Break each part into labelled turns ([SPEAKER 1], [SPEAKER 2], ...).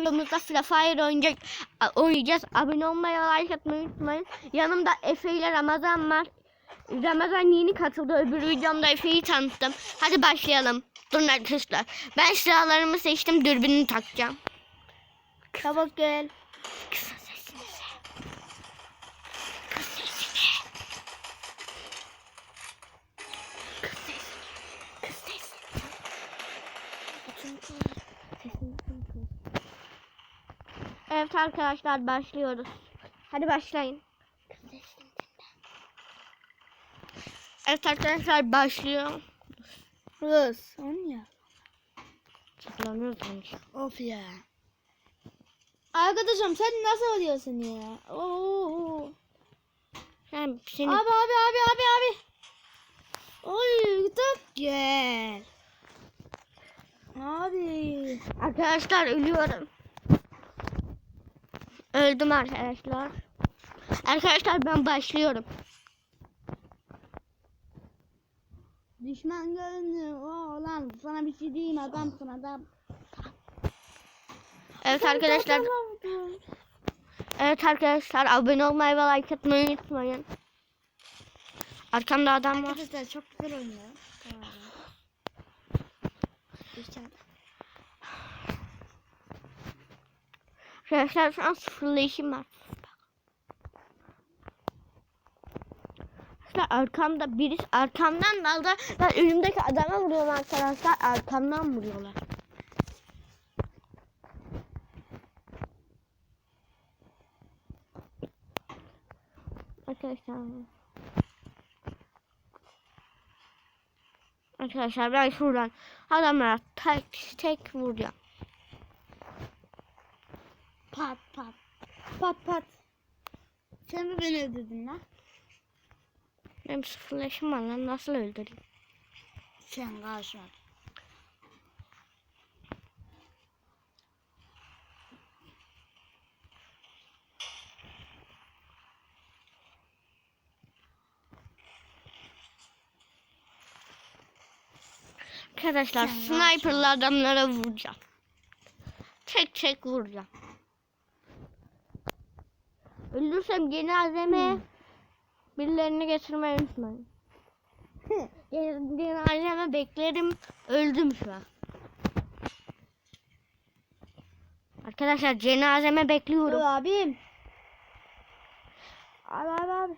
[SPEAKER 1] videomuzda Free oynayacak, oynayacağız. Abone olmayı, like atmayı unutmayın. Yanımda Efe ile Ramazan var. Ramazan yeni katıldı. Öbür videomda Efe'yi tanıttım. Hadi başlayalım. Durun arkadaşlar. Ben silahlarımı seçtim. Dürbünü takacağım.
[SPEAKER 2] Çabuk gel.
[SPEAKER 1] Kısa sesini. Kız sesini. Kız sesini. Sesini Evet arkadaşlar başlıyoruz. Hadi başlayın. Evet arkadaşlar başlıyor.
[SPEAKER 2] Son ya.
[SPEAKER 1] Saklanıyoruz bence.
[SPEAKER 2] Of ya. Arkadaşım sen nasıl oluyorsun ya? Oo.
[SPEAKER 1] Sen seni
[SPEAKER 2] Abi abi abi abi abi. Oy tut gel. Abi.
[SPEAKER 1] Arkadaşlar ölüyorum. Öldüm arkadaşlar. Arkadaşlar ben başlıyorum.
[SPEAKER 2] Düşman görünüyor. Oo lan sana bir şey diyeyim adamsın adam.
[SPEAKER 1] Evet arkadaşlar. Evet arkadaşlar abone olmayı ve like atmayı unutmayın. Arkamda adam var.
[SPEAKER 2] Arkadaşlar çok güzel oynuyor. İçeride.
[SPEAKER 1] Arkadaşlar şu an sıfırlayışım var. Arkadaşlar arkamda birisi arkamdan dalda ben önümdeki adama vuruyorum arkadaşlar arkamdan vuruyorlar. Arkadaşlar Arkadaşlar ben şuradan adamlara tek tek vuracağım.
[SPEAKER 2] Pat pat. Sen mi beni öldürdün lan?
[SPEAKER 1] Benim sıfırlaşım var lan nasıl öldüreyim?
[SPEAKER 2] Sen karşıma.
[SPEAKER 1] Arkadaşlar sniper'lı adamlara vuracağım. Tek tek vuracağım. Öldürsem cenazeme birilerini getirmeyi unutmayın. Cen- Cenazeme beklerim. Öldüm şu an. Arkadaşlar cenazeme bekliyorum.
[SPEAKER 2] abim. Abi abi abi.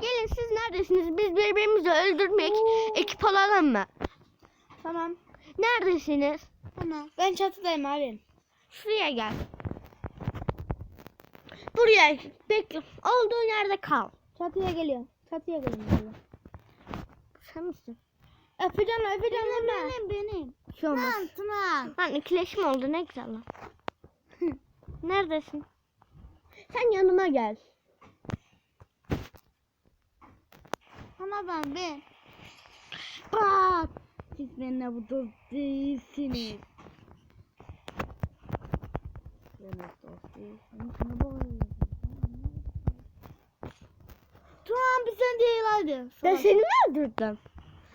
[SPEAKER 1] Gelin siz neredesiniz? Biz birbirimizi öldürmek
[SPEAKER 2] Oo.
[SPEAKER 1] ekip olalım mı?
[SPEAKER 2] Tamam.
[SPEAKER 1] Neredesiniz?
[SPEAKER 2] Tamam. Ben çatıdayım abim.
[SPEAKER 1] Şuraya gel. Buraya bekle. Olduğun yerde kal.
[SPEAKER 2] Çatıya geliyorum. Çatıya geliyorum.
[SPEAKER 1] Sen misin?
[SPEAKER 2] Öpeceğim öpeceğim. Benim benim benim.
[SPEAKER 1] Bir şey olmaz.
[SPEAKER 2] Lan Tuna.
[SPEAKER 1] Lan ikileşim oldu ne güzel lan. Neredesin? Sen yanıma gel.
[SPEAKER 2] Ama ben ben.
[SPEAKER 1] Bak.
[SPEAKER 2] Siz benimle bu dost değilsiniz. Benimle dost değilsiniz. Ne Tamam bir sen değil hadi.
[SPEAKER 1] Ben seni mi öldürdüm?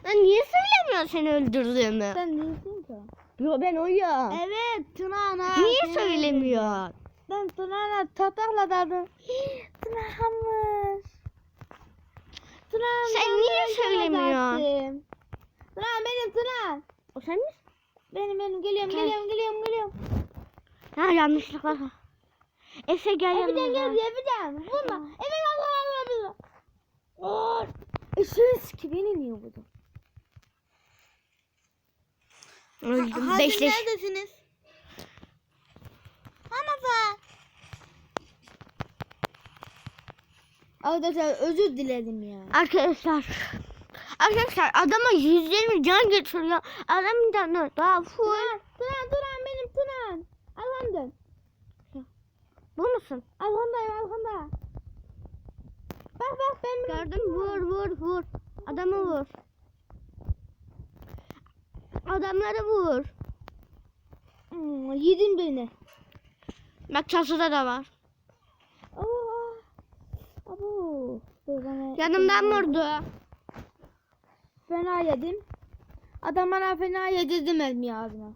[SPEAKER 1] Lan niye söylemiyorsun seni öldürdüğümü?
[SPEAKER 2] Sen değilsin ki.
[SPEAKER 1] Yo ben oyum.
[SPEAKER 2] Evet Tuna ana.
[SPEAKER 1] Niye söylemiyorsun?
[SPEAKER 2] Ben Tuna ana tatakla daldım. Tuna hamur. Tuna
[SPEAKER 1] Sen
[SPEAKER 2] ben
[SPEAKER 1] niye söylemiyorsun?
[SPEAKER 2] Tuna benim Tuna.
[SPEAKER 1] O sen misin?
[SPEAKER 2] Benim benim geliyorum
[SPEAKER 1] Gel.
[SPEAKER 2] geliyorum geliyorum geliyorum.
[SPEAKER 1] Ha yanlışlıkla. Efe gel yanıma.
[SPEAKER 2] gel yapacağım. Vurma. Evet. Oh. Eşiniz ki beni niye vurdun?
[SPEAKER 1] Öldüm. Bekle.
[SPEAKER 2] neredesiniz? Hamza. Arkadaşlar özür diledim ya.
[SPEAKER 1] Arkadaşlar. Arkadaşlar adama 120 can getiriyor. Adamın canı daha full.
[SPEAKER 2] Turan, Turan, Turan benim Turan. Alhan'dım.
[SPEAKER 1] Bu musun?
[SPEAKER 2] Alhan'dayım Alhan'da bak bak ben
[SPEAKER 1] gördüm. Vur vur vur. Adamı vur. Adamları vur.
[SPEAKER 2] Aa, yedin beni.
[SPEAKER 1] Bak çatıda da var.
[SPEAKER 2] Aa, abo.
[SPEAKER 1] Yanımdan vurdu.
[SPEAKER 2] Fena yedim. Adam bana fena yedirdim elmi ağzına.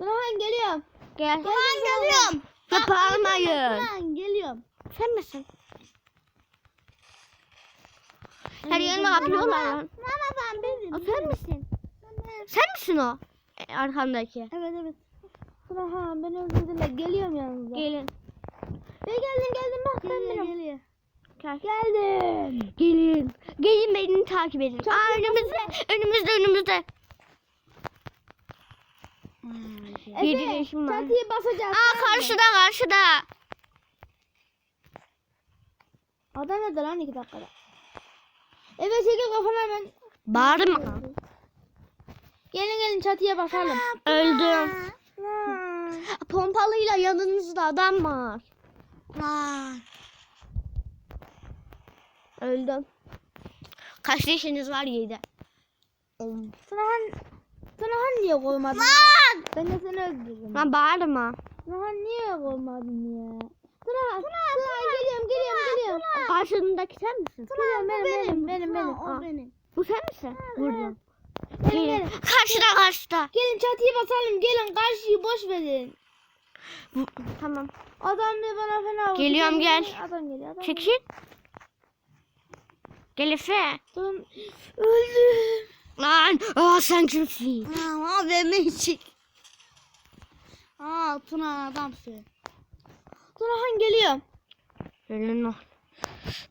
[SPEAKER 2] Dur hemen geliyorum.
[SPEAKER 1] Gel.
[SPEAKER 2] Tunahan geliyorum.
[SPEAKER 1] Kapanmayın.
[SPEAKER 2] Tunahan geliyorum.
[SPEAKER 1] Sen misin? Her yerine yapıyorlar.
[SPEAKER 2] Mama ben benim.
[SPEAKER 1] O sen misin? Sen misin o? E, arkandaki.
[SPEAKER 2] Evet evet. Tunahan beni öldürdüler. Geliyorum yanınıza.
[SPEAKER 1] Gelin.
[SPEAKER 2] Ben geldim geldim bak ben benim. Geliyor.
[SPEAKER 1] Gel.
[SPEAKER 2] Geldim.
[SPEAKER 1] Gelin. Gelin beni takip edin. Aa, önümüzde, önümüzde, önümüzde. Yedi
[SPEAKER 2] Efe
[SPEAKER 1] yaşım var.
[SPEAKER 2] çatıyı basacağız.
[SPEAKER 1] Aa karşıda, karşıda.
[SPEAKER 2] Adam nerede lan iki dakikada? Evet çekil kafana ben.
[SPEAKER 1] Bağırma.
[SPEAKER 2] Gelin gelin çatıya basalım.
[SPEAKER 1] Öldüm. Pompalıyla yanınızda adam var. Öldüm. Kaç yaşınız var yedi?
[SPEAKER 2] Tunahan Tunahan niye koymadın? Ben de seni öldürürüm.
[SPEAKER 1] Lan bağırma.
[SPEAKER 2] Tunahan niye koymadın ya? Tunahan, Tunahan, geliyorum geliyorum geliyorum.
[SPEAKER 1] Karşındaki sen misin?
[SPEAKER 2] Tunahan benim benim benim benim. O benim.
[SPEAKER 1] Bu sen misin? Vurdum.
[SPEAKER 2] Gelin
[SPEAKER 1] Gelin. Karşıda, karşıda.
[SPEAKER 2] Gelin çatıyı basalım gelin karşıyı boş verin.
[SPEAKER 1] Bu- Tamam.
[SPEAKER 2] Adam ne bana fena vurdu.
[SPEAKER 1] Geliyorum, gel.
[SPEAKER 2] Adam geliyor adam
[SPEAKER 1] Çekil. Gel Efe.
[SPEAKER 2] Tamam. Öldüm.
[SPEAKER 1] Lan. Aa sen kimsin?
[SPEAKER 2] Aa beni çek. Aa Tuna adamsın. Tunahan geliyor.
[SPEAKER 1] Gelin lan.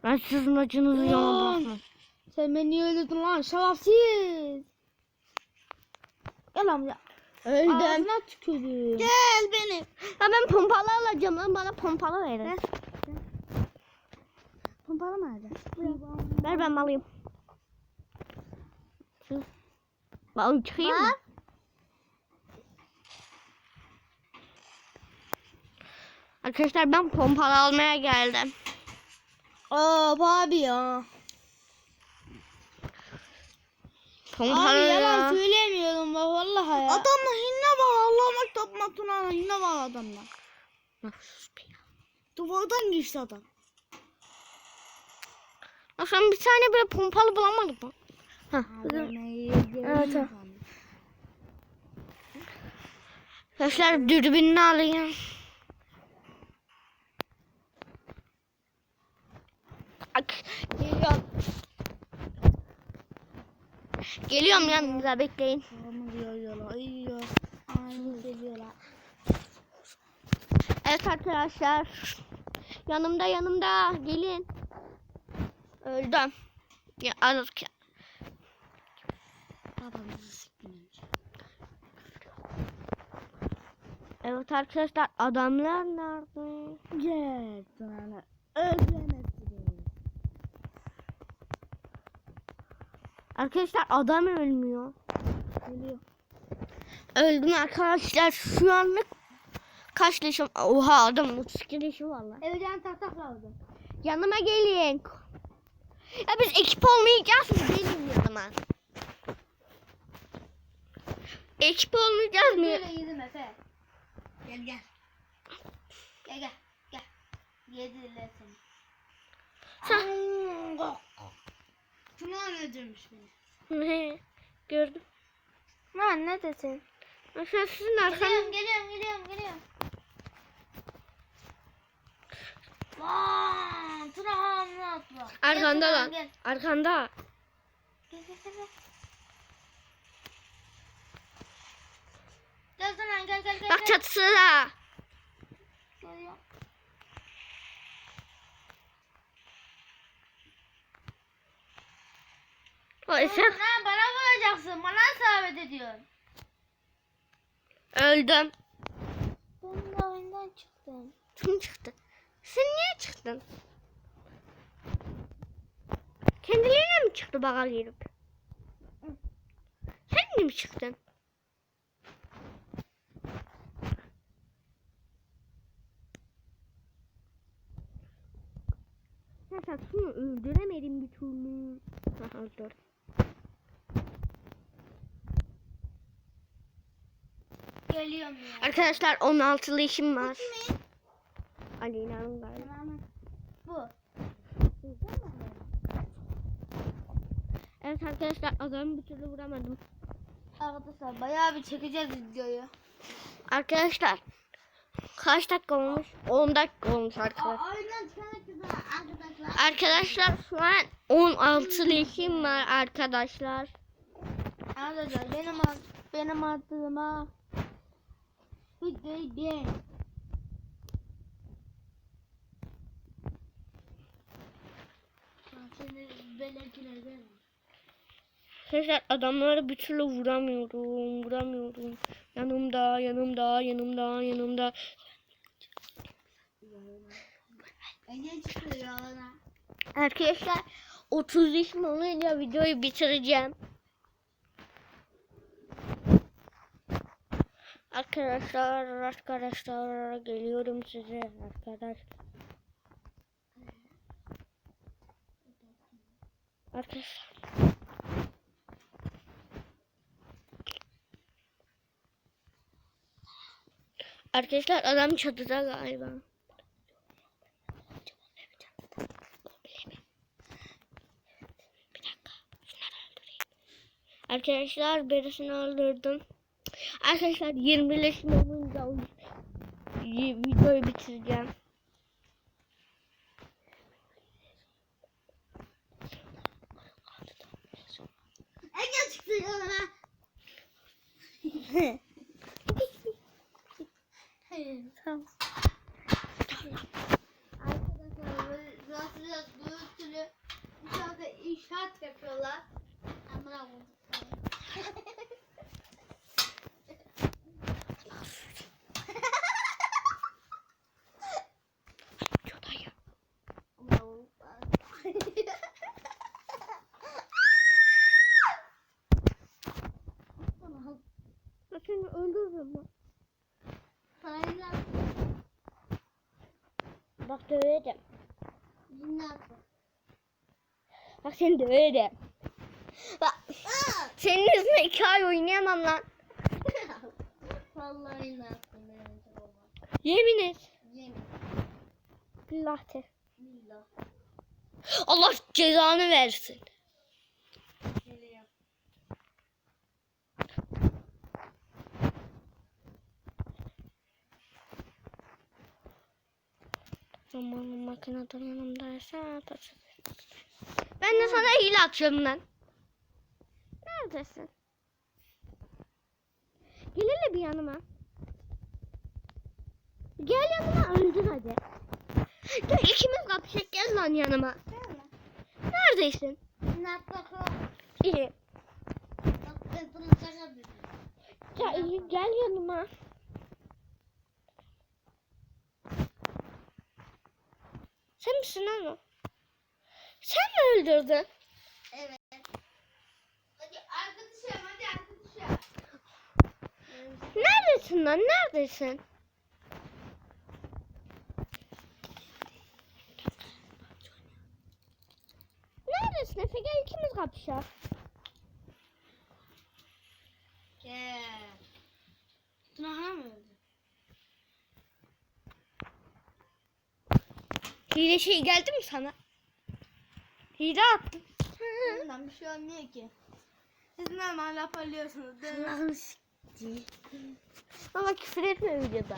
[SPEAKER 1] Ben sizin acınızı yana basmam.
[SPEAKER 2] Sen beni niye öldürdün lan şerefsiz. Gel amca.
[SPEAKER 1] Öldüm.
[SPEAKER 2] Ağzına tükürdüm. Gel benim.
[SPEAKER 1] Ya ben pompalı alacağım lan bana pompalı verin.
[SPEAKER 2] Pompalı mı alacağız?
[SPEAKER 1] Ver ben alayım. Şu. Ben çıkayım mı? Arkadaşlar ben pompalı almaya geldim.
[SPEAKER 2] Aa abi ya.
[SPEAKER 1] Pompalı
[SPEAKER 2] Abi yalan
[SPEAKER 1] ya.
[SPEAKER 2] söylemiyorum bak vallahi ya. Adamla hinne var Allah'ıma tapma Tuna hinne var adamla. Duvardan geçti adam.
[SPEAKER 1] Ya sen bir tane böyle pompalı bulamadın mı? Hah.
[SPEAKER 2] Evet. evet.
[SPEAKER 1] Arkadaşlar dürbününü alayım. Bak, geliyorum. Geliyorum yanınıza bekleyin. Evet arkadaşlar. Yanımda yanımda gelin. Öldüm. Ya alırken. Evet arkadaşlar adamlar nerede?
[SPEAKER 2] Gel Tuna. Özlemezsin.
[SPEAKER 1] Arkadaşlar adam ölmüyor.
[SPEAKER 2] Geliyor.
[SPEAKER 1] Öldüm arkadaşlar şu anlık kaç leşim? Oha adam 32 leşi var lan.
[SPEAKER 2] Evden tahtak lazım.
[SPEAKER 1] Yanıma gelin. Ya biz ekip olmayacağız mı? Gelin yanıma. Ekip olmayacağız mı?
[SPEAKER 2] Böyle yedim Efe. Gel gel. Gel gel. Gel. Yediler seni.
[SPEAKER 1] Sen-
[SPEAKER 2] ne demiş beni?
[SPEAKER 1] Gördüm.
[SPEAKER 2] Lan ne desin?
[SPEAKER 1] Mesela sizin arkanız...
[SPEAKER 2] Geliyorum geliyorum geliyorum geliyorum. Lan Tuna hamle atla.
[SPEAKER 1] Arkanda
[SPEAKER 2] Gel,
[SPEAKER 1] lan.
[SPEAKER 2] Gel
[SPEAKER 1] Arkanda.
[SPEAKER 2] gel gel gel. Gel. Gel.
[SPEAKER 1] Bak çatısı da. O
[SPEAKER 2] Lan bana vuracaksın. Bana isabet ediyorsun.
[SPEAKER 1] öldüm.
[SPEAKER 2] Ben de oyundan çıktım.
[SPEAKER 1] Kim çıktı? Sen niye çıktın? Kendiliğine mi çıktı baga girip? Sen niye mi çıktın? Sen şunu öldüremedim bir türlü. Öldür.
[SPEAKER 2] Geliyorum ya.
[SPEAKER 1] Arkadaşlar 16'lı işim var. Alina'nın galiba.
[SPEAKER 2] Tamam. Bu.
[SPEAKER 1] Evet arkadaşlar adamı bir türlü vuramadım.
[SPEAKER 2] Arkadaşlar bayağı bir çekeceğiz videoyu.
[SPEAKER 1] Arkadaşlar kaç dakika olmuş? 10 dakika olmuş arkadaşlar.
[SPEAKER 2] Kadar arkadaşlar.
[SPEAKER 1] Şu an 16 leşim var arkadaşlar.
[SPEAKER 2] Arkadaşlar benim benim beğen. Seni belirtiler
[SPEAKER 1] Arkadaşlar adamları bir türlü vuramıyorum, vuramıyorum. Yanımda, yanımda, yanımda, yanımda.
[SPEAKER 2] Ege çıktı yoluna.
[SPEAKER 1] Arkadaşlar 30 leşim olunca videoyu bitireceğim. Arkadaşlar, arkadaşlar geliyorum size arkadaş. Arkadaşlar. Arkadaşlar adam çatıda galiba. Bir dakika. Şunları öldüreyim. Arkadaşlar birisini öldürdüm. Arkadaşlar 20 leşim olunca o- y- videoyu bitireceğim.
[SPEAKER 2] Ege çıktı yoluna.
[SPEAKER 1] Tamam.
[SPEAKER 2] Arkadaşlar nasıl biraz inşaat yapıyorlar. Amına koydum.
[SPEAKER 1] Çodayı.
[SPEAKER 2] Amına koydum. Tamam.
[SPEAKER 1] Ben seni öldürürüm lan.
[SPEAKER 2] Parayla
[SPEAKER 1] Bak döverim.
[SPEAKER 2] dinle
[SPEAKER 1] Bak seni döverim. Bak senin yüzüne iki ay oynayamam lan.
[SPEAKER 2] Vallahi ne baba.
[SPEAKER 1] Yemin et.
[SPEAKER 2] Yemin.
[SPEAKER 1] Billah de.
[SPEAKER 2] Billah.
[SPEAKER 1] Allah cezanı versin. Zamanın makineden yanımdaysa atarsın. Ben de sana hile atıyorum lan. Neredesin? Gel hele bir yanıma. Gel yanıma öldür hadi. Gel ikimiz kapışacak gel lan yanıma. Neredesin? İyi. Gel, gel yanıma. Sen misin lan o? Sen mi öldürdün?
[SPEAKER 2] Evet. Hadi arkadaşım hadi arkadaşım.
[SPEAKER 1] Neredesin lan? Neredesin? Neredesin Efe? Gel ikimiz kapışalım.
[SPEAKER 2] Gel. Tunahan mı öldü?
[SPEAKER 1] Hile şey geldi mi sana? Hile attım.
[SPEAKER 2] Bundan bir şey olmuyor ki. Siz normal laf alıyorsunuz değil mi?
[SPEAKER 1] Ama küfür etme videoda.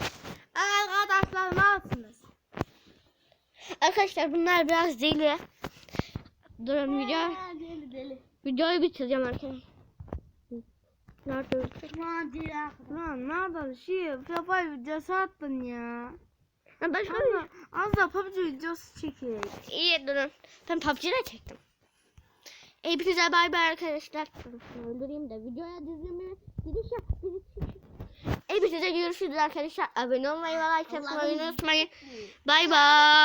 [SPEAKER 2] Arkadaşlar ne yapsınız?
[SPEAKER 1] Arkadaşlar bunlar biraz deli. Durun video,
[SPEAKER 2] Ha, Deli deli.
[SPEAKER 1] videoyu bitireceğim arkadaşlar. Nerede
[SPEAKER 2] ya. Lan nereden şey PUBG videosu attın ya.
[SPEAKER 1] Ha, Ben şöyle...
[SPEAKER 2] Az az da PUBG videosu çekeyim.
[SPEAKER 1] İyi durun. Ben PUBG'de çektim. Hepinize bay bay arkadaşlar. Öldüreyim de videoya dizimi giriş yap. Hepinize görüşürüz arkadaşlar. Abone olmayı ve like atmayı unutmayın. Bay bay.